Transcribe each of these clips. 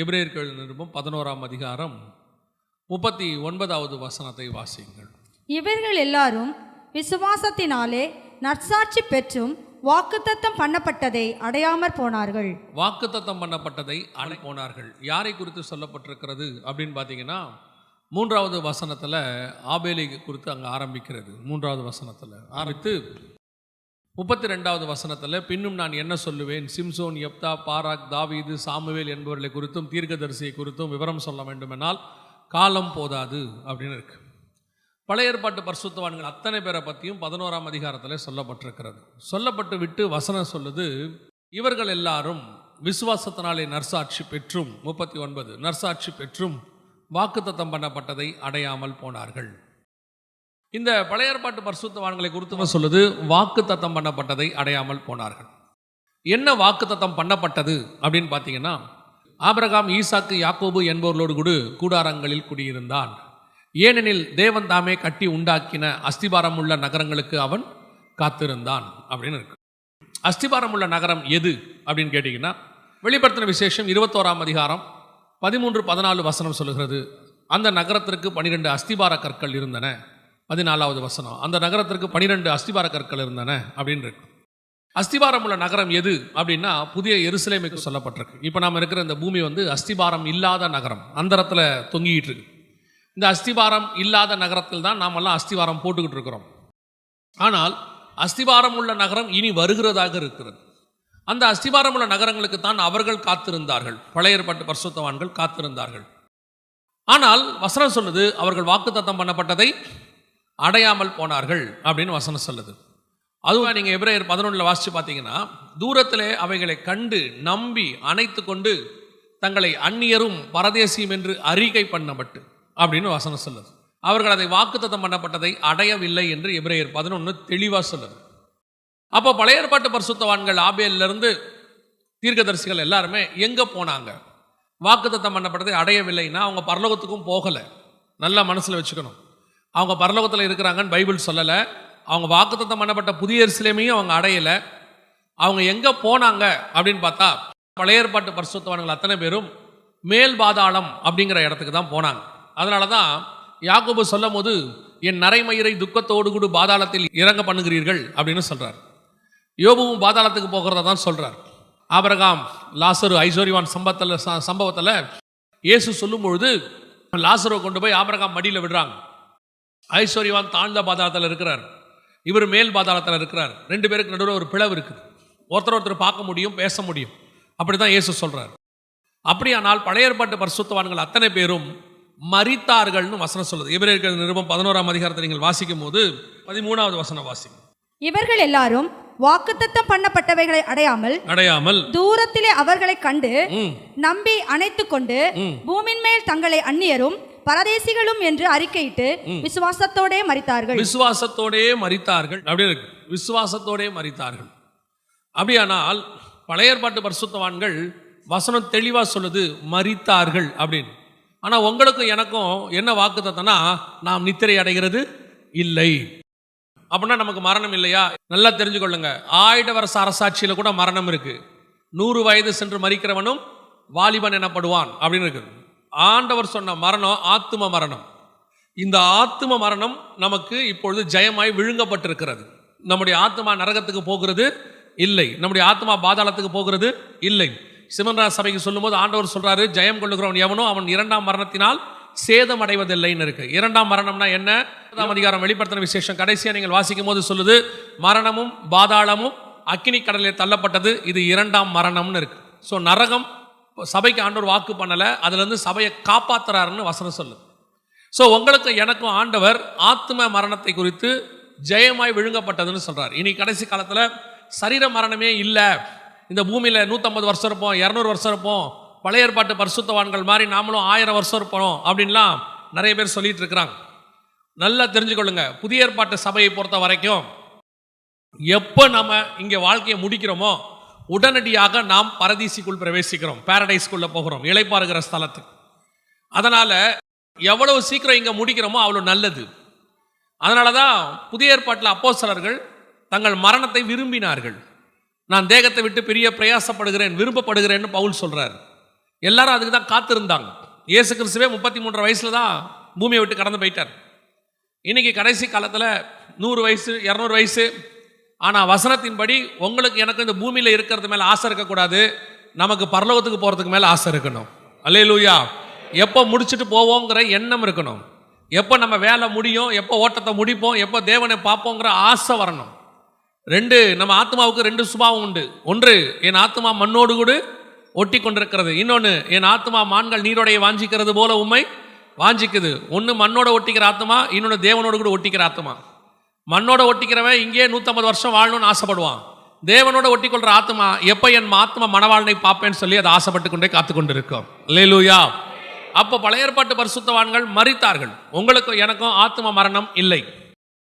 எபிரேயர்கள் நிருபம் பதினோராம் அதிகாரம் முப்பத்தி ஒன்பதாவது வசனத்தை வாசியுங்கள். இவர்கள் எல்லாரும் விசுவாசத்தினாலே நற்சாட்சி பெற்றும் வாக்குத்தத்தம் பண்ணப்பட்டதை அடையாமற் போனார்கள். வாக்குத்தத்தம் பண்ணப்பட்டதை அடை போனார்கள். யாரை குறித்து சொல்லப்பட்டிருக்கிறது அப்படின்னு பார்த்தீங்கன்னா மூன்றாவது வசனத்தில் ஆபேலை குறித்து அங்கே ஆரம்பிக்கிறது. மூன்றாவது வசனத்தில் ஆரம்பித்து முப்பத்தி ரெண்டாவது வசனத்தில் பின்னும் நான் என்ன சொல்லுவேன்? சிம்சோன் எப்தா பாராக் தாவீது சாமுவேல் என்பவர்களை குறித்தும் தீர்க்கதரிசியை குறித்தும் விவரம் சொல்ல வேண்டுமென்றால் காலம் போதாது அப்படின்னு இருக்கு. பழைய ஏற்பாட்டு பரிசுத்தவான்கள் அத்தனை பேரை பற்றியும் பதினோராம் அதிகாரத்தில் சொல்லப்பட்டிருக்கிறது. சொல்லப்பட்டு விட்டு வசனம் சொல்லுது இவர்கள் எல்லாரும் விசுவாசத்தினாலே நர்சாட்சி பெற்றும் முப்பத்தி ஒன்பது நர்சாட்சி பெற்றும் வாக்குத்தத்தம் பண்ணப்பட்டதை அடையாமல் போனார்கள். இந்த பழைய ஏற்பாட்டு பரிசுத்தவான்களை குறித்து சொல்லுது வாக்குத்தத்தம் பண்ணப்பட்டதை அடையாமல் போனார்கள். என்ன வாக்குத்தத்தம் பண்ணப்பட்டது அப்படின்னு பார்த்தீங்கன்னா ஆபிரகாம் ஈசாக்கு யாக்கோபு என்பவர்களோடு கூட கூடாரங்களில் குடியிருந்தான். ஏனெனில் தேவன் தாமே கட்டி உண்டாக்கின அஸ்திபாரம் உள்ள நகரங்களுக்கு அவன் காத்திருந்தான் அப்படின்னு இருக்கு. அஸ்திபாரம் உள்ள நகரம் எது அப்படின்னு கேட்டிங்கன்னா வெளிப்படுத்தின விசேஷம் இருபத்தோராம் அதிகாரம் பதிமூன்று பதினாலு வசனம் சொல்லுகிறது அந்த நகரத்திற்கு பனிரெண்டு அஸ்திபார கற்கள் இருந்தன. பதினாலாவது வசனம். அந்த நகரத்திற்கு பனிரெண்டு அஸ்திபார கற்கள் இருந்தன அப்படின்னு இருக்கு அஸ்திபாரம் உள்ள நகரம் எது அப்படின்னா புதிய எருசலேமைக்கு சொல்லப்பட்டிருக்கு. இப்போ நாம் இருக்கிற இந்த பூமி வந்து அஸ்திபாரம் இல்லாத நகரம். அந்தரத்தில் தொங்கிக்கிட்டு இருக்கு. இந்த அஸ்திபாரம் இல்லாத நகரத்தில் தான் நாமெல்லாம் அஸ்திவாரம் போட்டுக்கிட்டு இருக்கிறோம். ஆனால் அஸ்திபாரம் உள்ள நகரம் இனி வருகிறதாக இருக்கிறது. அந்த அஸ்திபாரம் உள்ள நகரங்களுக்கு தான் அவர்கள் காத்திருந்தார்கள். பழைய ஏற்பாட்டு பரிசுத்தவான்கள் காத்திருந்தார்கள். ஆனால் வசனம் சொல்லுது அவர்கள் வாக்குத்தத்தம் பண்ணப்பட்டதை அடையாமல் போனார்கள் அப்படின்னு வசனம் சொல்லுது. அதுவும் நீங்கள் எப்ரேயர் பதினொன்றில் வாசித்து பார்த்தீங்கன்னா தூரத்தில் அவைகளை கண்டு நம்பி அணைத்து கொண்டு தங்களை அந்நியரும் பரதேசியும் என்று அறிக்கை பண்ணப்பட்டு அப்படின்னு வசனம் சொல்லுது. அவர்கள் அதை வாக்குத்தத்தம் பண்ணப்பட்டதை அடையவில்லை என்று எப்ரேயர் பதினொன்று தெளிவாக சொல்லுது. அப்போ பழைய ஏற்பாட்டு பரிசுத்தவான்கள் ஆபேலிருந்து தீர்க்கதரிசிகள் எல்லாருமே எங்கே போனாங்க? வாக்குத்தத்தம் பண்ணப்பட்டதை அடையவில்லைன்னா அவங்க பரலோகத்துக்கும் போகலை. நல்லா மனசில் வச்சுக்கணும். அவங்க பரலோகத்தில் இருக்கிறாங்கன்னு பைபிள் சொல்லலை. அவங்க வாக்குத்தத்தம் பண்ணப்பட்ட புதிய சிலைமையும் அவங்க அடையலை. அவங்க எங்கே போனாங்க அப்படின்னு பார்த்தா பழைய ஏற்பாட்டு பரிசுத்தவான்கள் அத்தனை பேரும் மேல் பாதாளம் அப்படிங்கிற இடத்துக்கு தான் போனாங்க. அதனால தான் யாக்கோபு சொல்லும் போது என் நரைமயிரை துக்கத்தோடு கூட பாதாளத்தில் இறங்க பண்ணுகிறீர்கள் அப்படின்னு சொல்கிறார் யோபுவும் பாதாளத்துக்கு போகிறத தான் சொல்கிறார் ஆபரகாம் லாசரு ஐஸ்வர்யவான் சம்பத்தில் சம்பவத்தில் இயேசு சொல்லும் பொழுது லாசரை கொண்டு போய் ஆபரகாம் மடியில் விடுறாங்க. ஐஸ்வர்யவான் தாழ்ந்த பாதாளத்தில் இருக்கிறார். இவர் மேல் பாதாளத்தில் இருக்கிறார். ரெண்டு பேருக்கு நடுவில் ஒரு பிளவு இருக்குது. ஒருத்தர் ஒருத்தர் பார்க்க முடியும் பேச முடியும். அப்படி தான் இயேசு சொல்றார். அப்படியானால் பழைய ஏற்பாட்டு பரிசுத்தவான்கள் அத்தனை பேரும் மரித்தார்கள்னு வசனம் சொல்லுது. எபிரேயர்கள் நிருபம் பதினோராம் அதிகாரத்தை நீங்கள் வாசிக்கும் போது பதிமூணாவது வசனம் வாசிக்கும் இவர்கள் எல்லாரும் வாக்குத்தத்தம் பண்ணப்பட்டவைகளை அடையாமல் அடையாமல் தூரத்திலே அவர்களைக் கண்டு நம்பி அணைத்துக் கொண்டு ம். பூமின் மேல் தங்களை அந்நியரும் பரதேசிகளும் என்று அறிக்கையிட்டு விசுவாசத்தோடே மரித்தார்கள். விசுவாசத்தோடே மரித்தார்கள். அப்படி இருக்கு. விசுவாசத்தோடே மரித்தார்கள். அப்படியானால் பழைய ஏற்பாட்டு பரிசுத்தவான்கள் வசனம் தெளிவாக சொல்லுது மரித்தார்கள் அப்படின்னு. ஆனால் உங்களுக்கும் எனக்கும் என்ன வாக்குத்தத்தனா நாம் நித்திரை அடைகிறது இல்லை. அப்படின்னா நமக்கு மரணம் இல்லையா? நல்லா தெரிஞ்சுக்கொள்ளுங்க. ஆயிட வருஷ அரசாட்சியில் கூட மரணம் இருக்கு. நூறு வயது சென்று மறிக்கிறவனும் வாலிபன் எனப்படுவான் அப்படின்னு இருக்குது. ஆண்டவர் சொன்ன மரணம் ஆத்தும மரணம். இந்த ஆத்தும மரணம் நமக்கு இப்பொழுது ஜெயமாய் விழுங்கப்பட்டிருக்கிறது. நம்முடைய ஆத்மா நரகத்துக்கு போகிறது? இல்லை. நம்முடைய ஆத்மா பாதாளத்துக்கு போகிறது? இல்லை. சிவன்ராஜ் சபைக்கு சொல்லும்போது ஆண்டவர் சொல்றாரு ஜெயம் கொள்ளுகிறவன் எவனோ அவன் இரண்டாம் மரணத்தினால் சேதம் அடைவதில்லைன்னு இருக்கு. இரண்டாம் மரணம்னா என்ன? அதிகாரம் வெளிப்படுத்தின விசேஷம். கடைசியாக நீங்கள் வாசிக்கும் போது சொல்லுது மரணமும் பாதாளமும் அக்கினி கடலில் தள்ளப்பட்டது. இது இரண்டாம் மரணம்னு இருக்கு. ஸோ நரகம் சபைக்கு ஆண்டவர் வாக்கு பண்ணலை அதுலேருந்து சபையை காப்பாத்துறாருன்னு வசனம் சொல்லுது. ஸோ உங்களுக்கும் எனக்கும் ஆண்டவர் ஆத்ம மரணத்தை குறித்து ஜெயமாய் விழுங்கப்பட்டதுன்னு சொல்கிறார் இனி கடைசி காலத்தில் சரீர மரணமே இல்லை. இந்த பூமியில் நூற்றம்பது வருஷம் இருப்போம் இரநூறு வருஷம் இருப்போம். பழைய ஏற்பாட்டு பரிசுத்தவான்கள் மாதிரி நாமளும் ஆயிரம் வருஷம் இருப்போம் அப்படின்லாம் நிறைய பேர் சொல்லிட்டு இருக்கிறாங்க. நல்லா தெரிஞ்சுக்கொள்ளுங்க புதிய ஏற்பாட்டு சபையை பொறுத்த வரைக்கும் எப்போ நம்ம இங்கே வாழ்க்கையை முடிக்கிறோமோ உடனடியாக நாம் பரதீசிக்குள் பிரவேசிக்கிறோம் பேரடைஸ்குள்ளே போகிறோம் இளைப்பாருகிற ஸ்தலத்துக்கு. அதனால் எவ்வளவு சீக்கிரம் இங்கே முடிக்கிறோமோ அவ்வளோ நல்லது. அதனால தான் புதிய ஏற்பாட்டில் அப்போசலர்கள் தங்கள் மரணத்தை விரும்பினார்கள். நான் தேகத்தை விட்டு பெரிய பிரயாசப்படுகிறேன் விரும்பப்படுகிறேன்னு பவுல் சொல்கிறார் எல்லாரும் அதுக்கு தான் காத்திருந்தாங்க. இயேசு கிறிஸ்துவே முப்பத்தி மூன்றரை வயசுல தான் பூமியை விட்டு கடந்து போயிட்டார். இன்றைக்கி கடைசி காலத்தில் நூறு வயசு இரநூறு வயசு ஆனால் வசனத்தின்படி உங்களுக்கு எனக்கு இந்த பூமியில் இருக்கிறது மேலே ஆசை இருக்கக்கூடாது. நமக்கு பரலோகத்துக்கு போகிறதுக்கு மேலே ஆசை இருக்கணும். அல்லேலூயா. எப்போ முடிச்சுட்டு போவோங்கிற எண்ணம் இருக்கணும். எப்போ நம்ம வேலை முடியும் எப்போ ஓட்டத்தை முடிப்போம் எப்போ தேவனை பார்ப்போங்கிற ஆசை வரணும். ரெண்டு நம்ம ஆத்மாவுக்கு ரெண்டு சுபாவம் உண்டு. ஒன்று என் ஆத்மா மண்ணோடு கூட ஒட்டி கொண்டிருக்கிறது இன்னொன்று என் ஆத்மா மான்கள் நீரோடைய வாஞ்சிக்கிறது போல உண்மை வாஞ்சிக்குது. ஒன்று மண்ணோட ஒட்டிக்கிற ஆத்மா இன்னொன்று தேவனோடு கூட ஒட்டிக்கிற ஆத்மா மண்ணோட ஒட்டிக்கிறவன் இங்கேயே நூற்றம்பது வருஷம் வாழணும்னு ஆசைப்படுவான். தேவனோட ஒட்டிக்கொள்கிற ஆத்மா எப்போ என் ஆத்மா மனவாழ்னை பார்ப்பேன்னு சொல்லி அதை ஆசைப்பட்டு கொண்டே காத்து கொண்டு இருக்கோம் லேலூயா அப்போ பழைய ஏற்பாட்டு பரிசுத்தவான்கள் மறித்தார்கள் உங்களுக்கும் எனக்கும் ஆத்ம மரணம் இல்லை.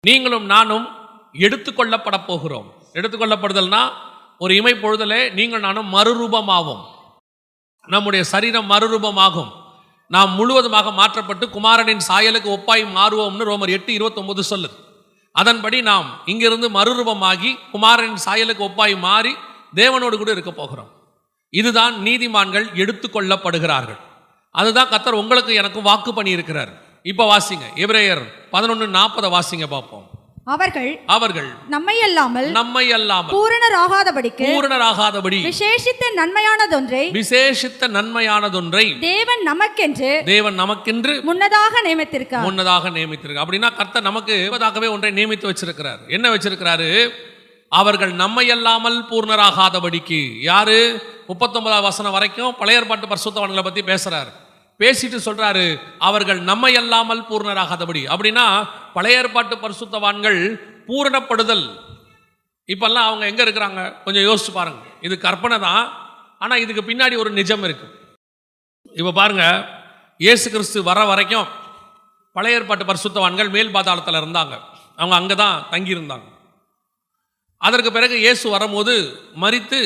நீங்களும் நானும் எடுத்துக்கொள்ளப்பட போகிறோம். எடுத்துக்கொள்ளப்படுதல்னா ஒரு இமை பொழுதலே நீங்கள் நானும் மறுரூபமாகும் நம்முடைய சரீரம் மறுரூபமாகும். நாம் முழுவதுமாக மாற்றப்பட்டு குமாரனின் சாயலுக்கு ஒப்பாய் மாறுவோம்னு ரோமர் எட்டு இருபத்தொன்பது சொல்லுது. அதன்படி நாம் இங்கிருந்து மறுரூபமாகி குமாரின் சாயலுக்கு ஒப்பாய் மாறி தேவனோடு கூட இருக்க போகிறோம். இதுதான் நீதிமான்கள் எடுத்துக்கொள்ளப்படுகிறார்கள் அதுதான் கத்தர் உங்களுக்கு எனக்கு வாக்கு பண்ணி இருக்கிறார் இப்போ வாசிங்க இவரேயர் பதினொன்று நாற்பதை வாசிங்க பார்ப்போம். அவர்கள் அவர்கள் நம்மை அல்லாமல் நம்மை அல்லாமல் பூரணராகாதபடிக்கு பூரணராகாதபடி விசேஷித்த நன்மையானதொன்றை விசேஷித்த நன்மையானதொன்றை தேவன் நமக்கென்று தேவன் நமக்கென்று முன்னதாக நியமித்திருக்கார். முன்னதாக நியமித்திருக்கு அப்படின்னா கர்த்தர் நமக்கு முன்பதாகவே ஒன்றை நியமித்து வச்சிருக்கிறார். என்ன வச்சிருக்கிறாரு? அவர்கள் நம்மை அல்லாமல் பூர்ணராகாதபடிக்கு. யாரு? முப்பத்தொன்பதாம் வசனம் வரைக்கும் பழைய ஏற்பாட்டு பரிசுத்தவான்களை பத்தி பேசுறாரு. பேசிட்டு சொல்றாரு அவர்கள் நம்மை அல்லாமல் பூர்ணராகாதபடி. அப்படின்னா பழைய ஏற்பாட்டு பரிசுத்தவான்கள் பூரணப்படுதல். இப்பெல்லாம் அவங்க எங்க இருக்கிறாங்க? கொஞ்சம் யோசிச்சு பாருங்க. இது கற்பனை தான். ஆனால் இதுக்கு பின்னாடி ஒரு நிஜம் இருக்கு. இப்போ பாருங்க இயேசு கிறிஸ்து வர வரைக்கும் பழைய ஏற்பாட்டு பரிசுத்தவான்கள் மேல் பாதாளத்தில் இருந்தாங்க. அவங்க அங்கே தான் தங்கியிருந்தாங்க. அதற்கு பிறகு இயேசு வரும்போது மறித்து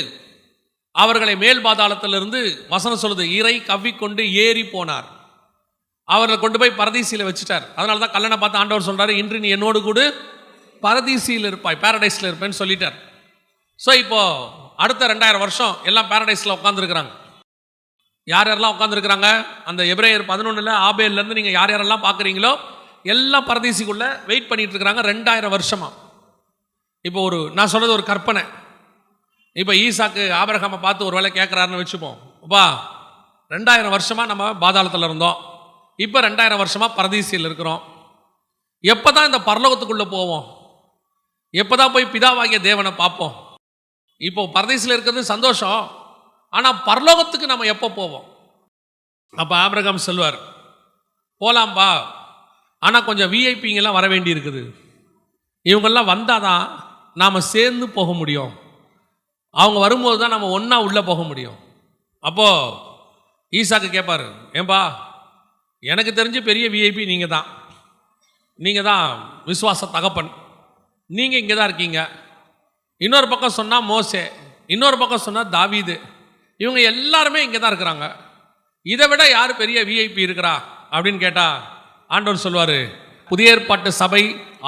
அவர்களை மேல் பாதாளத்திலிருந்து வசனம் சொல்லுது இறை கவ்விக்கொண்டு ஏறி போனார். அவர்களை கொண்டு போய் பரதீசியில் வச்சுட்டார். அதனால தான் கல்லணை பார்த்து ஆண்டவர் சொல்கிறார் இன்று நீ என்னோடு கூட பரதீசியில் இருப்பாய் பேரடைஸில் இருப்பேன்னு சொல்லிட்டார். ஸோ இப்போ அடுத்த ரெண்டாயிரம் வருஷம் எல்லாம் பேரடைஸில் உட்காந்துருக்குறாங்க யார் யாரெல்லாம் உட்காந்துருக்குறாங்க அந்த எப்ரேயர் பதினொன்றில் ஆபேல்லேருந்து நீங்கள் யார் யாரெல்லாம் பார்க்குறீங்களோ எல்லாம் பரதேசிக்குள்ளே வெயிட் பண்ணிகிட்டு இருக்கிறாங்க ரெண்டாயிரம் வருஷமாக இப்போ ஒரு நான் சொல்கிறது ஒரு கற்பனை. இப்போ ஈசாக்கு ஆபரகாமை பார்த்து ஒரு வேலை கேட்குறாருன்னு வச்சுப்போம். அப்பா ரெண்டாயிரம் வருஷமாக நம்ம பாதாளத்தில் இருந்தோம். இப்போ ரெண்டாயிரம் வருஷமாக பரதீசியில் இருக்கிறோம். எப்போ தான் இந்த பரலோகத்துக்குள்ளே போவோம்? எப்போ தான் போய் பிதாவாகிய தேவனை பார்ப்போம்? இப்போ பரதேசில் இருக்கிறது சந்தோஷம். ஆனால் பரலோகத்துக்கு நம்ம எப்போ போவோம்? அப்போ ஆபிரகாம் செல்வார் போகலாம்ப்பா ஆனால் கொஞ்சம் விஐபிங்கெல்லாம் வர வேண்டி இருக்குது இவங்கெல்லாம் வந்தால் தான் நாம் சேர்ந்து போக முடியும். அவங்க வரும்போது தான் நம்ம ஒன்றா உள்ளே போக முடியும். அப்போது ஈசாக்கு கேட்பாரு ஏன்பா எனக்கு தெரிஞ்சு பெரிய விஐபி நீங்கள் தான். நீங்கள் தான் விஸ்வாச தகப்பன். நீங்கள் இங்கே தான் இருக்கீங்க. இன்னொரு பக்கம் சொன்னால் மோசே இன்னொரு பக்கம் சொன்னால் தாவீது. இவங்க எல்லாருமே இங்கே தான் இருக்கிறாங்க. இதை விட யார் பெரிய விஐபி இருக்கிறா? அப்படின்னு கேட்டால் ஆண்டவர் சொல்வார் புதிய ஏற்பாட்டு சபை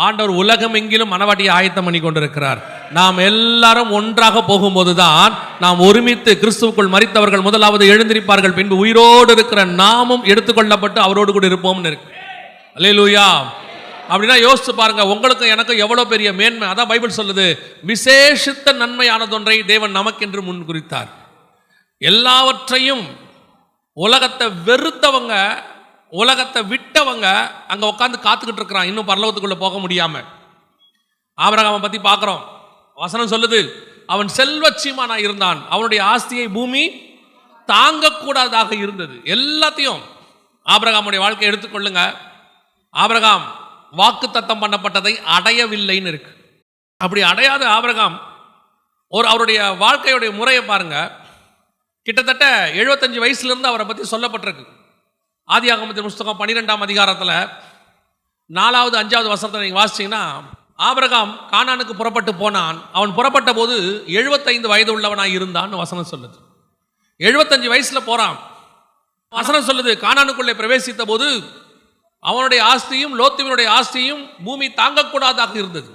ஆண்டவர் உலகம் எங்கிலும் மனவாட்டியை ஆயத்தம் பண்ணி கொண்டிருக்கிறார். நாம் எல்லாரும் ஒன்றாக போகும்போது தான் நாம் ஒருமித்து கிறிஸ்துவுக்குள் மறித்தவர்கள் முதலாவது எழுந்திருப்பார்கள். பின்பு உயிரோடு இருக்கிற நாமும் எடுத்துக்கொள்ளப்பட்டு அவரோடு கூட இருப்போம்னு இருக்கு. அல்லேலூயா. அப்படின்னா யோசிச்சு பாருங்க உங்களுக்கும் எனக்கும் எவ்வளோ பெரிய மேன்மை. அதான் பைபிள் சொல்லுது விசேஷித்த நன்மையானதொன்றை தேவன் நமக்கென்று முன் குறித்தார். எல்லாவற்றையும் உலகத்தை வெறுத்தவங்க உலகத்தை விட்டவங்க அங்கே உட்காந்து காத்துக்கிட்டு இருக்கிறான். இன்னும் பரலோகத்துக்குள்ளே போக முடியாம. ஆபரகாமை பற்றி பார்க்குறோம் வசனம் சொல்லுது அவன் செல்வச்சீமானா இருந்தான். அவனுடைய ஆஸ்தியை பூமி தாங்கக்கூடாதாக இருந்தது. எல்லாத்தையும் ஆபரகாமுடைய வாழ்க்கையை எடுத்துக்கொள்ளுங்க. ஆபரகாம் வாக்கு தத்தம் பண்ணப்பட்டதை அடையவில்லைன்னு இருக்கு. அப்படி அடையாத ஆபரகாம் ஒரு அவருடைய வாழ்க்கையுடைய முறையை பாருங்க. கிட்டத்தட்ட எழுபத்தஞ்சு வயசுலேருந்து அவரை பற்றி சொல்லப்பட்டிருக்கு. ஆதியாகமத்தின் புஸ்தகம் பன்னிரெண்டாம் அதிகாரத்தில் நாலாவது அஞ்சாவது வசனத்தை நீங்கள் வாசிச்சீங்கன்னா ஆபரகாம் கானானுக்கு புறப்பட்டு போனான். அவன் புறப்பட்ட போது எழுபத்தைந்து வயது உள்ளவனாக இருந்தான்னு வசனம் சொல்லுது. எழுபத்தஞ்சு வயசில் போகிறான் வசனம் சொல்லுது கானானுக்குள்ளே பிரவேசித்த போது அவனுடைய ஆஸ்தியும் லோத்துவினுடைய ஆஸ்தியும் பூமி தாங்கக்கூடாதாக இருந்தது.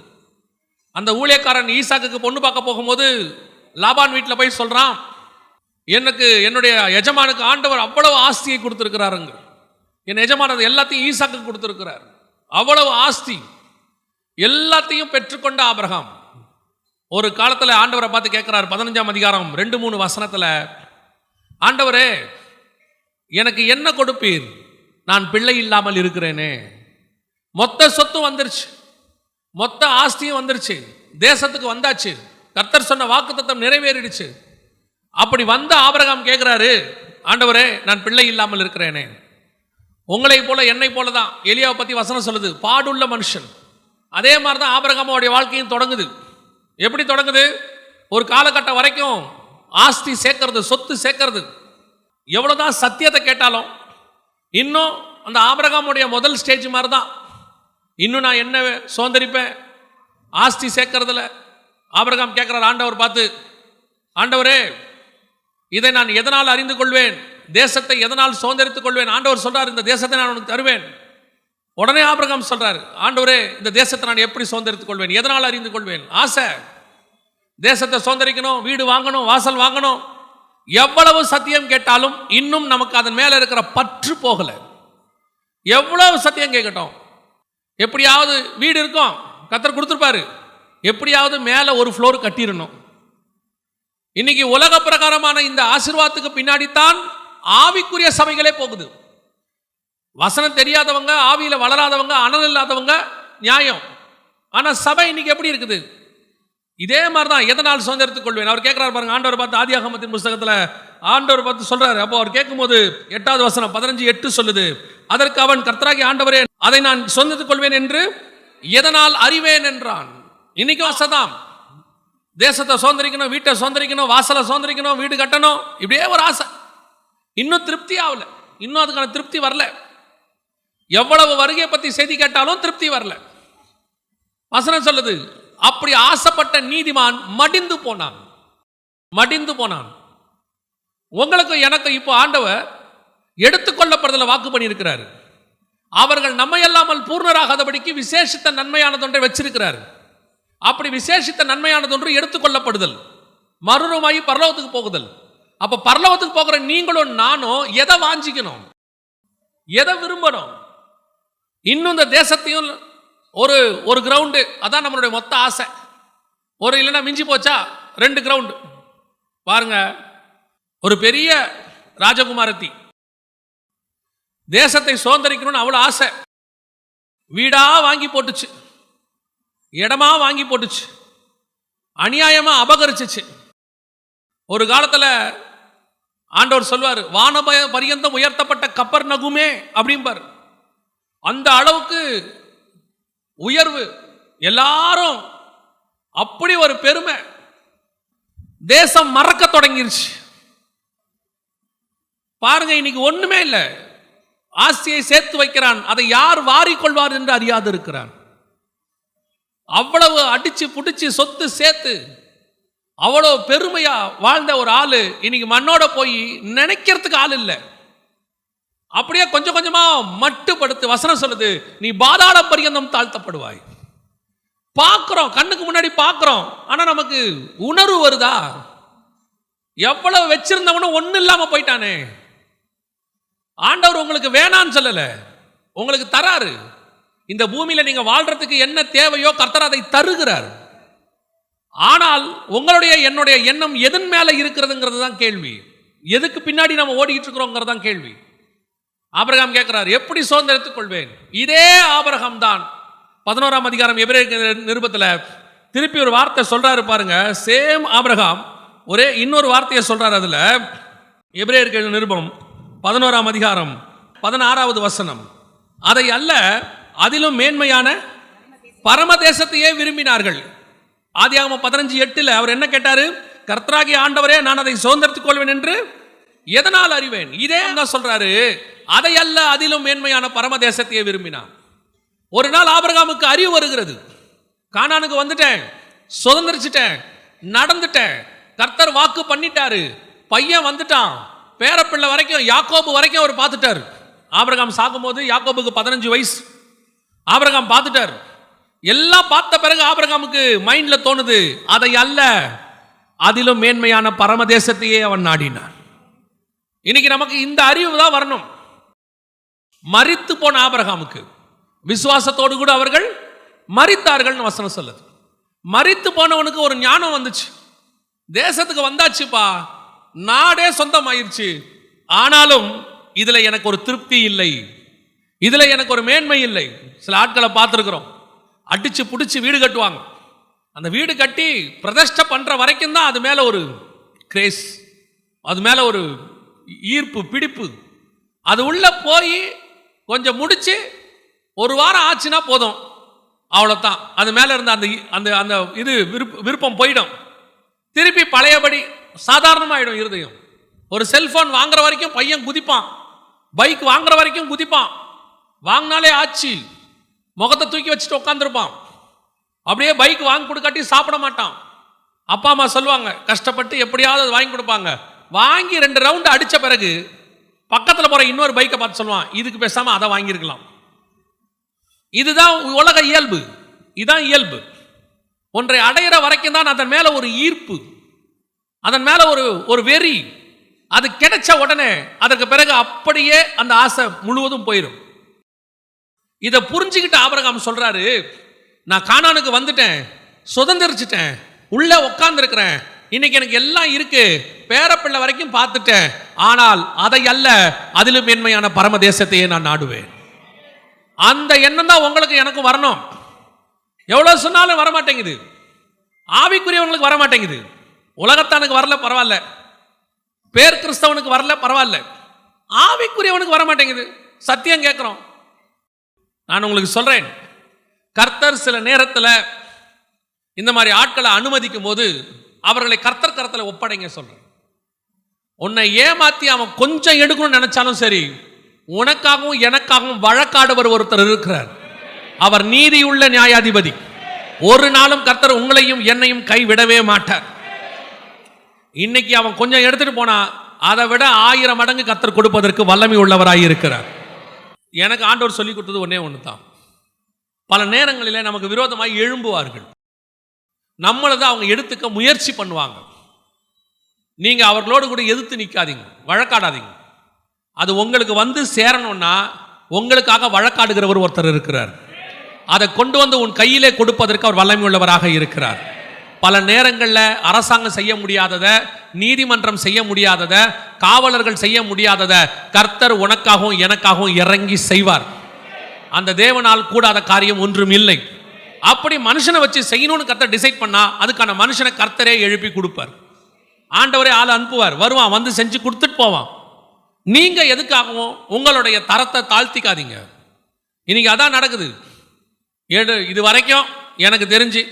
அந்த ஊழியக்காரன் ஈசாக்குக்கு பொண்ணு பார்க்க போகும்போது லாபான் வீட்டில் போய் சொல்கிறான் எனக்கு என்னுடைய எஜமானுக்கு ஆண்டவர் அவ்வளவு ஆஸ்தியை கொடுத்துருக்கிறாருங்க. என் எஜமானது எல்லாத்தையும் ஈசாக்கு கொடுத்துருக்கிறார். அவ்வளவு ஆஸ்தி. எல்லாத்தையும் பெற்றுக்கொண்ட ஆபிரகாம். ஒரு காலத்தில் ஆண்டவரை பார்த்து கேட்குறாரு பதினஞ்சாம் அதிகாரம் ரெண்டு மூணு வசனத்தில் ஆண்டவரே எனக்கு என்ன கொடுப்பீர்? நான் பிள்ளை இல்லாமல் இருக்கிறேனே. மொத்த சொத்தும் வந்துருச்சு. மொத்த ஆஸ்தியும் வந்துருச்சு. தேசத்துக்கு வந்தாச்சு. கர்த்தர் சொன்ன வாக்குத்தத்தம் நிறைவேறிடுச்சு. அப்படி வந்த ஆபரகாம் கேட்குறாரு ஆண்டவரே நான் பிள்ளை இல்லாமல் இருக்கிறேனே. உங்களை போல என்னை போல தான் எலியாவை பற்றி வசனம் சொல்லுது பாடுள்ள மனுஷன். அதே மாதிரி தான் ஆபிரகாமோடைய வாழ்க்கையும் தொடங்குது. எப்படி தொடங்குது? ஒரு காலகட்டம் வரைக்கும் ஆஸ்தி சேர்க்கறது சொத்து சேர்க்கறது. எவ்வளோதான் சத்தியத்தை கேட்டாலும் இன்னும் அந்த ஆபிரகாமுடைய முதல் ஸ்டேஜ் மாதிரி தான் இன்னும் நான் என்ன சுதந்திரிப்பேன்? ஆஸ்தி சேர்க்கறதுல. ஆபரகாம் கேட்குறாரு ஆண்டவர் பார்த்து ஆண்டவரே இதை நான் எதனால் அறிந்து கொள்வேன்? தேசத்தை எதனால் சுதந்திரித்துக் கொள்வேன்? ஆண்டவர் சொல்றார் இந்த தேசத்தை நான் உனக்கு தருவேன். உடனே ஆபிரகாம் சொல்றார் ஆண்டவரே இந்த தேசத்தை நான் எப்படி சுதந்திரித்துக் கொள்வேன்? எதனால் அறிந்து கொள்வேன்? ஆசை. தேசத்தை சுதந்திரிக்கணும் வீடு வாங்கணும் வாசல் வாங்கணும். எவ்வளவு சத்தியம் கேட்டாலும் இன்னும் நமக்கு அதன் மேல இருக்கிற பற்று போகல. எவ்வளவு சத்தியம் கேட்கட்டும். எப்படியாவது வீடு இருக்கும் கத்தர் கொடுத்துருப்பாரு. எப்படியாவது மேலே ஒரு ஃப்ளோர் கட்டிடணும். இன்னைக்கு உலக பிரகாரமான இந்த ஆசிர்வாதத்துக்கு பின்னாடித்தான் ஆவிக்குரிய சபைகளே போகுது. வசனம் தெரியாதவங்க ஆவியில் வளராதவங்க அனல் இல்லாதவங்க நியாயம். ஆனால் சபை இன்னைக்கு எப்படி இருக்குது? இதே மாதிரி தான் எதனால் சுதந்திரத்துக் கொள்வேன்? அவர் கேட்கிறார் பாருங்க ஆண்டவர் பார்த்து ஆதியாகமத்தின் புஸ்தகத்தில் ஆண்டவர் பார்த்து சொல்றாரு. அப்போ அவர் கேட்கும்போது எட்டாவது வசனம் பதினஞ்சு எட்டு சொல்லுது அதற்கு அவன் கர்த்தராகி ஆண்டவரே அதை நான் சுதந்திரத்துக் கொள்வேன் என்று எதனால் அறிவேன்? என்றான். இன்னைக்கும் ஆசைதான் தேசத்தை சுதந்திரிக்கணும் வீட்டை சுதந்திரிக்கணும் வாசலை சுதந்திரிக்கணும் வீடு கட்டணும். இப்படியே ஒரு ஆசை. இன்னும் திருப்தி ஆகல. இன்னும் அதுக்கான திருப்தி வரல. எவ்வளவு வருகையை பற்றி செய்தி கேட்டாலும் திருப்தி வரல. வசனம் சொல்லுது அப்படி ஆசைப்பட்ட நீதிமான் மடிந்து போனான். மடிந்து போனான். உங்களுக்கும் எனக்கும் இப்போ ஆண்டவர் எடுத்துக்கொள்ளப்படுதல வாக்கு பண்ணியிருக்கிறாரு. அவர்கள் நம்மையல்லாமல் பூர்ணராகாதபடிக்கு விசேஷித்த நன்மையானதொன்றை வச்சிருக்கிறார். அப்படி விசேஷித்த நன்மையானதொன்று எடுத்துக்கொள்ளப்படுதல். மறுரூமாயி பரலோகத்துக்கு போகுதல். அப்ப பரலோகத்துக்கு போகிற நீங்களும் நானும் எதை வாஞ்சிக்கணும்? எதை விரும்பணும்? இன்னும் இந்த தேசத்தையும் ஒரு ஒரு கிரவுண்டு அதான் நம்மளுடைய மொத்த ஆசை. ஒரு இல்லைன்னா மிஞ்சி போச்சா? ரெண்டு கிரவுண்டு பாருங்க. ஒரு பெரிய ராஜகுமாரத்தி. தேசத்தை சுதந்திரிக்கணும்னு அவ்வளோ ஆசை. வீடாக வாங்கி போட்டுச்சு. இடமா வாங்கி போட்டுச்சு. அநியாயமா அபகரிச்சுச்சு. ஒரு காலத்தில் ஆண்டவர் சொல்வார் வானபய பரியந்தம் உயர்த்தப்பட்ட கப்பர் நகுமே அப்படிம்பார். அந்த அளவுக்கு உயர்வு. எல்லாரும் அப்படி ஒரு பெருமை. தேசம் மறக்க தொடங்கிருச்சு. பாருங்க இன்னைக்கு ஒண்ணுமே இல்லை. ஆஸ்தியை சேர்த்து வைக்கிறான். அதை யார் வாரிக்கொள்வார் என்று அறியாது இருக்கிறான் அவ்வளவு அடிச்சு பிடிச்சி சொத்து சேர்த்து அவ்வளோ பெருமையா வாழ்ந்த ஒரு ஆள் இன்னைக்கு மண்ணோட போய் நினைக்கிறதுக்கு ஆள் இல்லை. அப்படியே கொஞ்சம் கொஞ்சமா மட்டுப்படுத்து வசனம் சொல்லுது நீ பாதாள பரியந்தம் தாழ்த்தப்படுவாய். பார்க்குறோம் கண்ணுக்கு முன்னாடி பார்க்குறோம் ஆனால் நமக்கு உணர்வு வருதா? எவ்வளவு வச்சிருந்தவனும் ஒன்றும் இல்லாமல் போயிட்டானே. ஆண்டவர் உங்களுக்கு வேணான்னு சொல்லலை. உங்களுக்கு தராரு. இந்த பூமியில் நீங்கள் வாழ்கிறதுக்கு என்ன தேவையோ கர்த்தர் அதை தருகிறார். ஆனால் உங்களுடைய என்னுடைய எண்ணம் எதன் மேலே இருக்கிறதுங்கிறது தான் கேள்வி. எதுக்கு பின்னாடி நம்ம ஓடிக்கிட்டு இருக்கிறோங்கிறது தான் கேள்வி. ஆபிரகாம் கேட்கிறார் எப்படி சுதந்திரத்துக் கொள்வேன்? இதே ஆபிரகாம் தான். பதினோராம் அதிகாரம் எபிரேய நிருபத்தில் திருப்பி ஒரு வார்த்தை சொல்றாரு பாருங்க. சேம் ஆபிரகாம் ஒரே இன்னொரு வார்த்தையை சொல்றாரு அதுல. எபிரேயர்கள் நிருபம் பதினோராம் அதிகாரம் பதினாறாவது வசனம். அதை அல்ல அதிலும் மேன்மையான பரமதேசத்தையே விரும்பினார்கள். ஆதியாம பதினஞ்சு எட்டில் அவர் என்ன கேட்டாரு? கர்த்தராகி ஆண்டவரே நான் அதை சுதந்திரத்துக் கொள்வேன் என்று எதனால் அறிவேன்? இதே என்ன சொல்றாரு. அதை அல்ல அதிலும் மேன்மையான பரமதேசத்தையே விரும்பினான். ஒரு நாள் ஆபிரகாமுக்கு அறிவு வருகிறது. கானானுக்கு வந்துட்டேன். சுதந்திரிச்சிட்டேன். நடந்துட்டேன். கர்த்தர் வாக்கு பண்ணிட்டாரு. பையன் வந்துட்டான். பேரப்பிள்ளை வரைக்கும் யாக்கோபு வரைக்கும் அவர் பார்த்துட்டாரு. ஆபிரகாம் சாகும்போது யாக்கோபுக்கு பதினஞ்சு வயசு. ஆபரகாம் பார்த்துட்டார். எல்லாம் பார்த்த பிறகு ஆபரகாமுக்கு மைண்டில் தோணுது அதை அல்ல அதிலும் மேன்மையான பரமதேசத்தையே அவன் நாடினார் இன்னைக்கு நமக்கு இந்த அறிவு தான் வரணும். மரித்து போன ஆபரகாமுக்கு விசுவாசத்தோடு கூட அவர்கள் மறித்தார்கள்னு வசனம் சொல்லுது. மறித்து போனவனுக்கு ஒரு ஞானம் வந்துச்சு. தேசத்துக்கு வந்தாச்சுப்பா நாடே சொந்தமாயிருச்சு. ஆனாலும் இதில் எனக்கு ஒரு திருப்தி இல்லை. இதில் எனக்கு ஒரு மேன்மை இல்லை. சில ஆட்களை பார்த்துருக்குறோம். அடித்து பிடிச்சி வீடு கட்டுவாங்க. அந்த வீடு கட்டி பிரதிஷ்டை பண்ணுற வரைக்கும் தான் அது மேலே ஒரு கிரேஸ் அது மேலே ஒரு ஈர்ப்பு பிடிப்பு. அது உள்ளே போய் கொஞ்சம் முடித்து ஒரு வாரம் ஆச்சுன்னா போதும். அவ்வளோதான் அது மேலே இருந்த அந்த அந்த அந்த இது விருப்ப விருப்பம் போயிடும். திருப்பி பழையபடி சாதாரணமாகிடும் இருதயம். ஒரு செல்ஃபோன் வாங்குற வரைக்கும் பையன் குதிப்பான். பைக் வாங்குற வரைக்கும் குதிப்பான். வாங்கினாலே ஆச்சு. முகத்தை தூக்கி வச்சுட்டு உட்காந்துருப்பான் அப்படியே பைக் வாங்கி கொடுக்காட்டி சாப்பிட மாட்டான். அப்பா அம்மா சொல்லுவாங்க கஷ்டப்பட்டு எப்படியாவது அது வாங்கி கொடுப்பாங்க. வாங்கி ரெண்டு ரவுண்டு அடித்த பிறகு பக்கத்தில் போகிற இன்னொரு பைக்கை பார்த்து சொல்லுவான் இதுக்கு பேசாமல் அதை வாங்கியிருக்கலாம். இதுதான் உலக இயல்பு. இதுதான் இயல்பு. ஒன்றை அடையிற வரைக்கும் தான் அதன் மேலே ஒரு ஈர்ப்பு. அதன் மேலே ஒரு ஒரு வெறி. அது கிடைச்ச உடனே அதற்கு பிறகு அப்படியே அந்த ஆசை முழுவதும் போயிடும் இதை புரிஞ்சுக்கிட்ட ஆபரகாம் சொல்கிறாரு நான் கானானுக்கு வந்துட்டேன் சுதந்திரிச்சிட்டேன் உள்ள உட்காந்துருக்கிறேன் இன்னைக்கு எனக்கு எல்லாம் இருக்கு பேரப்பிள்ளை வரைக்கும் பார்த்துட்டேன். ஆனால் அதை அல்ல அதிலும் மேன்மையான பரம தேசத்தையே நான் நாடுவேன். அந்த எண்ணம் தான் உங்களுக்கு எனக்கு வரணும். எவ்வளோ சொன்னாலும் வர மாட்டேங்குது ஆவிக்குரியவங்களுக்கு வர மாட்டேங்குது உலகத்தானுக்கு வரல பரவாயில்ல. பேர் கிறிஸ்தவனுக்கு வரல பரவாயில்ல. ஆவிக்குரியவனுக்கு வர மாட்டேங்குது சத்தியம் கேட்குறோம். நான் உங்களுக்கு சொல்கிறேன் கர்த்தர் சில நேரத்தில் இந்த மாதிரி ஆட்களை அனுமதிக்கும் போது அவர்களை கர்த்தர் கரத்தில் ஒப்படைங்க சொல்றேன். உன்னை ஏமாத்தி அவன் கொஞ்சம் எடுக்கணும்னு நினச்சாலும் சரி உனக்காகவும் எனக்காகவும் வழக்காடுவர் ஒருத்தர் இருக்கிறார். அவர் நீதியுள்ள நியாயாதிபதி. ஒரு நாளும் கர்த்தர் உங்களையும் என்னையும் கைவிடவே மாட்டார். இன்னைக்கு அவன் கொஞ்சம் எடுத்துட்டு போனா அதை விட ஆயிரம் மடங்கு கர்த்தர் கொடுப்பதற்கு வல்லமை உள்ளவராய் இருக்கிறார் எனக்கு ஆண்டவர் சொல்லி கொடுத்தது ஒன்றே ஒன்று தான் பல நேரங்களில் நமக்கு விரோதமாக எழும்புவார்கள். நம்மளை தான் அவங்க எடுத்துக்க முயற்சி பண்ணுவாங்க. நீங்கள் அவர்களோடு கூட எதிர்த்து நிற்காதீங்க வழக்காடாதீங்க. அது உங்களுக்கு வந்து சேரணும்னா உங்களுக்காக வழக்காடுகிறவர் ஒருத்தர் இருக்கிறார். அதை கொண்டு வந்து உன் கையிலே கொடுப்பதற்கு அவர் வல்லமை உள்ளவராக இருக்கிறார். பல நேரங்களில் அரசாங்கம் செய்ய முடியாததை நீதிமன்றம் செய்ய முடியாததை காவலர்கள் செய்ய முடியாததை கர்த்தர் உனக்காகவும் எனக்காகவும் இறங்கி செய்வார். அந்த தேவனால் கூடாத காரியம் ஒன்றும் இல்லை. அப்படி மனுஷனை வச்சு செய்யணும்னு கர்த்தர் டிசைட் பண்ணா அதுக்கான மனுஷனை கர்த்தரே எழுப்பி கொடுப்பார். ஆண்டவரே ஆள் அனுப்புவார். வருவான் வந்து செஞ்சு கொடுத்துட்டு போவான். நீங்கள் எதுக்காகவும் உங்களுடைய தரத்தை தாழ்த்திக்காதீங்க. இன்னைக்கு அதான் நடக்குது. ஏடு இது வரைக்கும் எனக்கு தெரிஞ்சு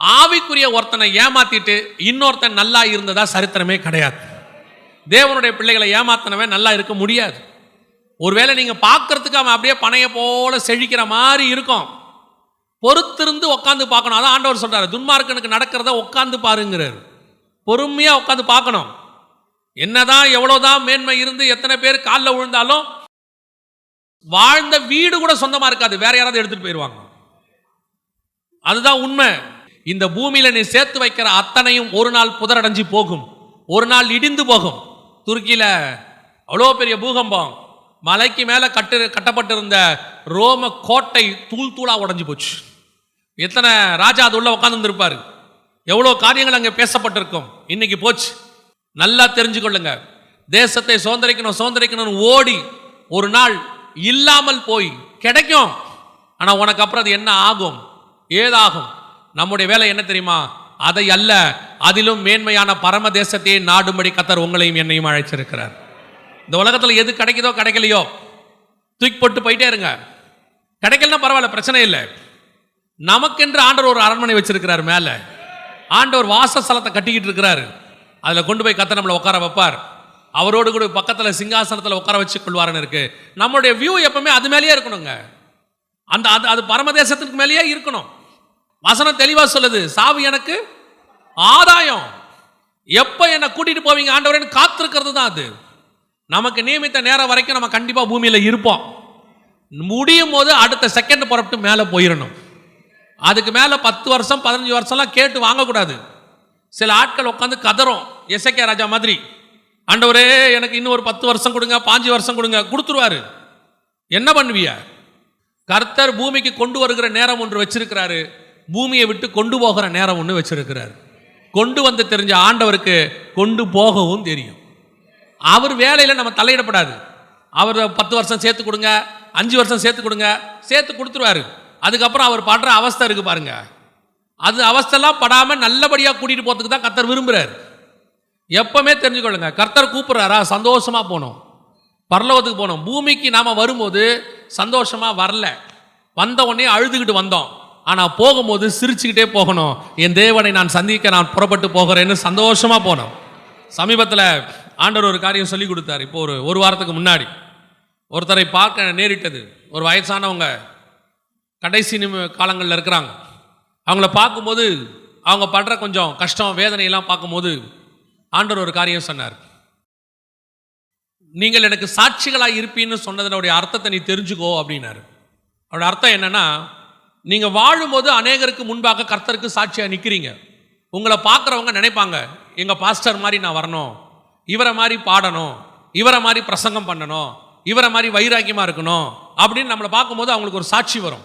ஆவிக்குரிய ஒருத்தனை ஏமாத்திட்டு இன்னொருத்தன் நல்லா இருந்ததா சரித்திரமே கிடையாது. தேவனுடைய பிள்ளைகளை ஏமாத்தினவன் நல்லா இருக்க முடியாது. ஒருவேளை நீங்கள் பார்க்கறதுக்கு அவன் அப்படியே பனைய போல செழிக்கிற மாதிரி இருக்கும். பொறுத்திருந்து உட்காந்து பார்க்கணும். அதான் ஆண்டவர் சொல்கிறார் துன்மார்க்கனுக்கு நடக்கிறத உட்காந்து பாருங்கிறார். பொறுமையாக உட்காந்து பார்க்கணும். என்னதான் எவ்வளோதான் மேன்மை இருந்து எத்தனை பேர் காலில் விழுந்தாலும் வாழ்ந்த வீடு கூட சொந்தமாக இருக்காது. வேற யாராவது எடுத்துகிட்டு போயிடுவாங்க அதுதான் உண்மை. இந்த பூமியில நீ சேர்த்து வைக்கிற அத்தனையும் ஒரு நாள் புதரடைஞ்சு போகும். ஒரு நாள் இடிந்து போகும். துருக்கியில் அவ்வளோ பெரிய பூகம்பம். மலைக்கு மேலே கட்டு கட்டப்பட்டிருந்த ரோம கோட்டை தூள் தூளாக உடஞ்சி போச்சு. எத்தனை ராஜா அது உள்ள உட்கார்ந்துருப்பாரு எவ்வளோ காரியங்கள் அங்கே பேசப்பட்டிருக்கும். இன்னைக்கு போச்சு. நல்லா தெரிஞ்சுக்கொள்ளுங்க. தேசத்தை சுதந்திரிக்கணும் சுதந்திரிக்கணும்னு ஓடி ஒரு நாள் இல்லாமல் போய் கிடைக்கும். ஆனால் உனக்கு அப்புறம் அது என்ன ஆகும்? ஏதாகும்? நம்முடைய வேலை என்ன தெரியுமா? அதை அல்ல அதிலும் மேன்மையான பரம தேசத்தையே நாடும்படி கத்தர் உங்களையும் என்னையும் அழைச்சிருக்கிறார். இந்த உலகத்தில் எது கிடைக்குதோ கிடைக்கலையோ தூக்கி போட்டு போயிட்டே இருங்க. கிடைக்கலன்னா பரவாயில்ல பிரச்சனை இல்லை. நமக்கென்று ஆண்டவர் ஒரு அரண்மனை வச்சிருக்கிறார் மேலே. ஆண்டவர் வாசஸ்தலத்தை கட்டிக்கிட்டு இருக்கிறாரு. அதில் கொண்டு போய் கத்த நம்மளை உட்கார வைப்பார். அவரோடு கூட பக்கத்தில் சிங்காசனத்தில் உட்கார வச்சு கொள்வாருன்னு இருக்கு. நம்மளுடைய வியூ எப்பவுமே அது மேலேயே இருக்கணுங்க. அந்த அது அது பரமதேசத்துக்கு மேலேயே இருக்கணும். வசனம் தெளிவாக சொல்லுது சாவு எனக்கு ஆதாயம். எப்போ என்னை கூட்டிட்டு போவீங்க ஆண்டவரேன்னு காத்திருக்கிறது தான் அது. நமக்கு நியமித்த நேரம் வரைக்கும் நம்ம கண்டிப்பாக பூமியில் இருப்போம். முடியும் போது அடுத்த செகண்ட் புறப்பட்டு மேலே போயிடணும் அதுக்கு மேலே பத்து வருஷம் பதினஞ்சு வருஷம்லாம் கேட்டு வாங்கக்கூடாது. சில ஆட்கள் உட்காந்து கதறும் எசக்கே ராஜா மாதிரி. ஆண்டவரே எனக்கு இன்னும் ஒரு பத்து வருஷம் கொடுங்க பாஞ்சு வருஷம் கொடுங்க கொடுத்துருவாரு. என்ன பண்ணுவிய? கர்த்தர் பூமிக்கு கொண்டு வருகிற நேரம் ஒன்று வச்சிருக்கிறாரு. பூமியை விட்டு கொண்டு போகிற நேரம் ஒன்று வச்சிருக்கிறார். கொண்டு வந்து தெரிஞ்ச ஆண்டவருக்கு கொண்டு போகவும் தெரியும். அவர் வேலையில் நம்ம தலையிடப்படாது. அவர் பத்து வருஷம் சேர்த்து கொடுங்க அஞ்சு வருஷம் சேர்த்து கொடுங்க சேர்த்து கொடுத்துருவாரு. அதுக்கப்புறம் அவர் படுற அவஸ்தை இருக்கு பாருங்க. அது அவஸ்தைலாம் படாமல் நல்லபடியாக கூட்டிகிட்டு போகிறதுக்கு தான் கர்த்தர் விரும்புகிறார் எப்பவுமே தெரிஞ்சுக்கொள்ளுங்க கர்த்தர் கூப்பிட்றாரா? சந்தோஷமா போனோம். பரலோகத்துக்கு போனோம். பூமிக்கு நாம் வரும்போது சந்தோஷமா வரல. வந்த உடனே அழுதுகிட்டு வந்தோம். ஆனால் போகும்போது சிரிச்சுக்கிட்டே போகணும். என் தேவனை நான் சந்திக்க நான் புறப்பட்டு போகிறேன்னு சந்தோஷமாக போனோம். சமீபத்தில் ஆண்டவர் ஒரு காரியம் சொல்லி கொடுத்தாரு. இப்போ ஒரு ஒரு வாரத்துக்கு முன்னாடி. ஒருத்தரை பார்க்க நேரிட்டது. ஒரு வயசானவங்க கடைசி நிமி காலங்களில் இருக்கிறாங்க. அவங்கள பார்க்கும்போது அவங்க படுற கொஞ்சம் கஷ்டம் வேதனையெல்லாம் பார்க்கும்போது ஆண்டவர் ஒரு காரியம் சொன்னார். நீங்கள் எனக்கு சாட்சிகளாக இருப்பீன்னு சொன்னதனுடைய அர்த்தத்தை நீ தெரிஞ்சுக்கோ அப்படின்னாரு. அவரோட அர்த்தம் என்னென்னா நீங்கள் வாழும்போது அநேகருக்கு முன்பாக கர்த்தருக்கு சாட்சியாக நிற்கிறீங்க உங்களை பார்க்குறவங்க நினைப்பாங்க எங்கள் பாஸ்டர் மாதிரி நான் வரணும். இவரை மாதிரி பாடணும். இவரை மாதிரி பிரசங்கம் பண்ணணும். இவரை மாதிரி வைராக்கியமாக இருக்கணும். அப்படின்னு நம்மளை பார்க்கும்போது அவங்களுக்கு ஒரு சாட்சி வரும்.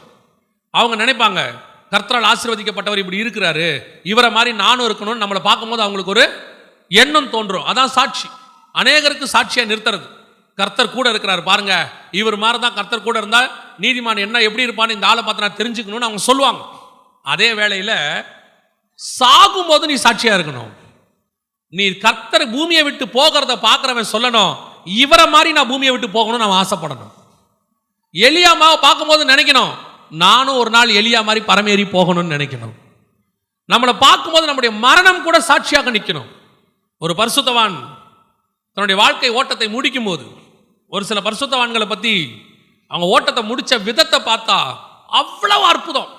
அவங்க நினைப்பாங்க கர்த்தரால் ஆசீர்வதிக்கப்பட்டவர் இப்படி இருக்கிறாரு. இவரை மாதிரி நானும் இருக்கணும்னு நம்மளை பார்க்கும்போது அவங்களுக்கு ஒரு எண்ணம் தோன்றும். அதான் சாட்சி. அநேகருக்கு சாட்சியாக நிறுத்துறது. கர்த்தர் கூட இருக்கிறார். பாருங்க இவர் மாதிரி தான் கர்த்தர் கூட இருந்தால் நீதிமான் என்ன எப்படி இருப்பான்னு இந்த ஆளை பார்த்து நான் தெரிஞ்சுக்கணும்னு அவங்க சொல்லுவாங்க. அதே வேளையில் சாகும்போது நீ சாட்சியாக இருக்கணும். நீ கர்த்தர் பூமியை விட்டு போகிறத பார்க்குறவன் சொல்லணும். இவரை மாதிரி நான் பூமியை விட்டு போகணும்னு நான் ஆசைப்படணும். எலியாமாவை பார்க்கும்போது நினைக்கணும் நானும் ஒரு நாள் எலியா மாதிரி பரமேறி போகணும்னு நினைக்கணும். நம்மளை பார்க்கும்போது நம்முடைய மரணம் கூட சாட்சியாக நிற்கணும். ஒரு பரிசுத்தவான் தன்னுடைய வாழ்க்கை ஓட்டத்தை முடிக்கும் போது ஒரு சில பரிசுத்தவான்களை பற்றி அவங்க ஓட்டத்தை முடித்த விதத்தை பார்த்தா அவ்வளவு அற்புதம்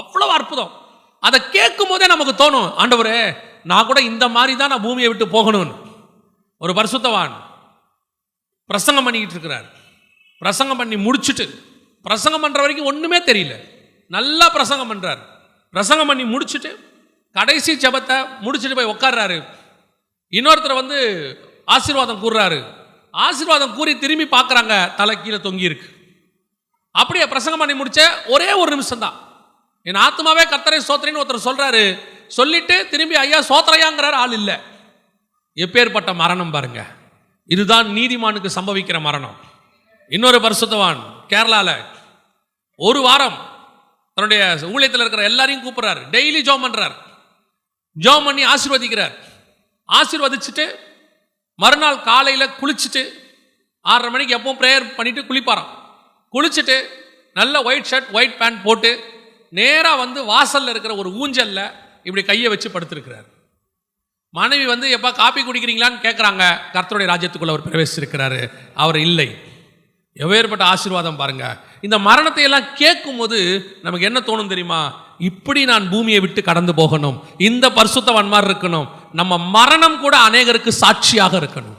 அவ்வளவு அற்புதம். அதை கேட்கும் போதே நமக்கு தோணும் ஆண்டவரே நான் கூட இந்த மாதிரி தான் நான் பூமியை விட்டு போகணும்னு. ஒரு பரிசுத்தவான் பிரசங்கம் பண்ணிக்கிட்டு இருக்கிறார். பிரசங்கம் பண்ணி முடிச்சுட்டு பிரசங்கம் பண்ணுற வரைக்கும் ஒன்றுமே தெரியல. நல்லா பிரசங்கம் பண்ணுறார் பிரசங்கம் பண்ணி முடிச்சுட்டு கடைசி ஜபத்தை முடிச்சுட்டு போய் உட்கார்றாரு. இன்னொருத்தர் வந்து ஆசீர்வாதம் கூறுறாரு. ஆசீர்வாதம் கூறி திரும்பி பார்க்குறாங்க தலை கீழே தொங்கி இருக்கு. அப்படியே பிரசங்கம் பண்ணி முடிச்ச ஒரே ஒரு நிமிஷம் தான் என் ஆத்மாவே கத்தரை சோத்திரின்னு ஒருத்தர் சொல்றாரு சொல்லிட்டு திரும்பி ஐயா சோத்திரையாங்கிறார் ஆள் இல்லை. எப்பேற்பட்ட மரணம் பாருங்க. இதுதான் நீதிமானுக்கு சம்பவிக்கிற மரணம். இன்னொரு பரிசுத்தவான் கேரளாவில் ஒரு வாரம் தன்னுடைய ஊழியத்தில் இருக்கிற எல்லாரையும் கூப்பிடுறாரு. டெய்லி ஜோம் பண்ணுறார் ஜோம் பண்ணி ஆசீர்வதிக்கிறார். ஆசீர்வதிச்சுட்டு மறுநாள் காலையில் குளிச்சுட்டு ஆறரை மணிக்கு எப்போ ப்ரேயர் பண்ணிட்டு குளிப்பாராம். குளிச்சுட்டு நல்ல ஒயிட் ஷர்ட் ஒயிட் பேண்ட் போட்டு நேராக வந்து வாசலில் இருக்கிற ஒரு ஊஞ்சலில் இப்படி கையை வச்சு படுத்திருக்கிறார். மனைவி வந்து எப்போ காப்பி குடிக்கிறீங்களான்னு கேட்குறாங்க கர்த்தருடைய ராஜ்யத்துக்குள்ளே அவர் பிரவேசிச்சிருக்கிறாரு. அவர் இல்லை. எவ்வேறுபட்ட ஆசீர்வாதம் பாருங்கள் இந்த மரணத்தை எல்லாம் கேட்கும்போது நமக்கு என்ன தோணும் தெரியுமா? இப்படி நான் பூமியை விட்டு கடந்து போகணும். இந்த பரிசுத்தவன் மாதிரி இருக்கணும். நம்ம மரணம் கூட அநேகருக்கு சாட்சியாக இருக்கணும்.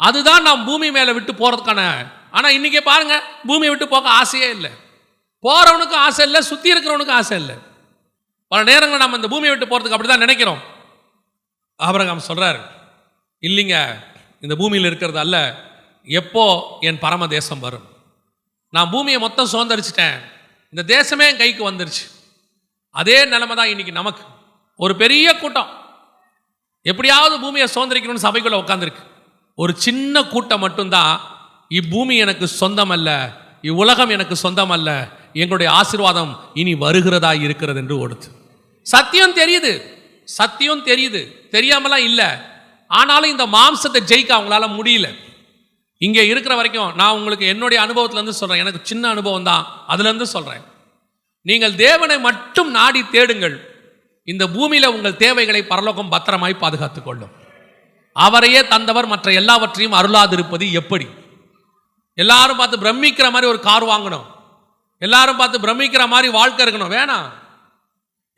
அதுதான் நாம் பூமி மேலே விட்டு போகிறதுக்கான ஆனால் இன்னைக்கே பாருங்க பூமியை விட்டு போக ஆசையே இல்லை. போகிறவனுக்கும் ஆசை இல்லை சுற்றி இருக்கிறவனுக்கும் ஆசை இல்லை. பல நேரங்கள் நம்ம இந்த பூமியை விட்டு போறதுக்கு அப்படிதான் நினைக்கிறோம். ஆபிரகாம் சொல்கிறார் இல்லைங்க இந்த பூமியில் இருக்கிறது அல்ல எப்போ என் பரம தேசம் வரும்? நான் பூமியை மொத்தம் சுதந்திரிச்சிட்டேன். இந்த தேசமே என் கைக்கு வந்துருச்சு. அதே நிலைமை தான் இன்னைக்கு நமக்கு. ஒரு பெரிய கூட்டம். எப்படியாவது பூமியை சுதந்திரிக்கணும்னு சபைக்குள்ள உட்காந்துருக்கு ஒரு சின்ன கூட்டம் மட்டும்தான் இப்பூமி எனக்கு சொந்தம் அல்ல இவ்வுலகம் எனக்கு சொந்தம் அல்ல எங்களுடைய ஆசீர்வாதம் இனி வருகிறதா இருக்கிறது என்று ஓடுது. சத்தியம் தெரியுது. சத்தியம் தெரியுது. தெரியாமலாம் இல்லை. ஆனாலும் இந்த மாம்சத்தை ஜெயிக்க அவங்களால முடியல. இங்கே இருக்கிற வரைக்கும் நான் உங்களுக்கு என்னுடைய அனுபவத்திலேருந்து சொல்கிறேன் எனக்கு சின்ன அனுபவம் தான். அதுலேருந்து சொல்கிறேன் நீங்கள் தேவனை மட்டும் நாடி தேடுங்கள். இந்த பூமியில் உங்கள் தேவைகளை பரலோகம் பத்திரமாய் பாதுகாத்துக் கொள்ளும். அவரையே தந்தவர் மற்ற எல்லாவற்றையும் அருளாதிருப்பது எப்படி? எல்லாரும் பார்த்து பிரமிக்கிற மாதிரி ஒரு கார் வாங்கணும். எல்லாரும் பார்த்து பிரமிக்கிற மாதிரி வாழ்க்கை இருக்கணும். வேணாம்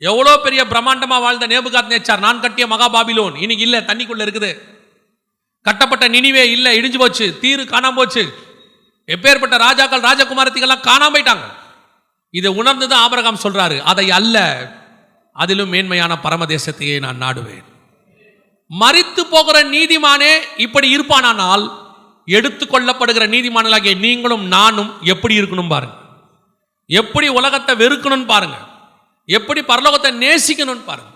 எவ்வளோ பெரிய பிரம்மாண்டமாக வாழ்ந்த நேபுகாத் நேச்சார் நான் கட்டிய மகாபாபிலோன் இன்னைக்கு இல்லை தண்ணிக்குள்ளே இருக்குது. கட்டப்பட்ட நினிவே இல்லை இடிஞ்சு போச்சு தீரு காணாம போச்சு. எப்பேற்பட்ட ராஜாக்கள் ராஜகுமாரத்திகள்லாம் காணாம போயிட்டாங்க. இதை உணர்ந்து தான் ஆபரகாம் சொல்றாரு அதை அல்ல அதிலும் மேன்மையான பரமதேசத்தையே நான் நாடுவேன். மறித்து போகிற நீதிமானே இப்படி இருப்பானானால் எடுத்துக்கொள்ளப்படுகிற நீதிமானலாகிய நீங்களும் நானும் எப்படி இருக்கணும் பாருங்க. எப்படி உலகத்தை வெறுக்கணும்னு பாருங்க. எப்படி பரலோகத்தை நேசிக்கணும்னு பாருங்க.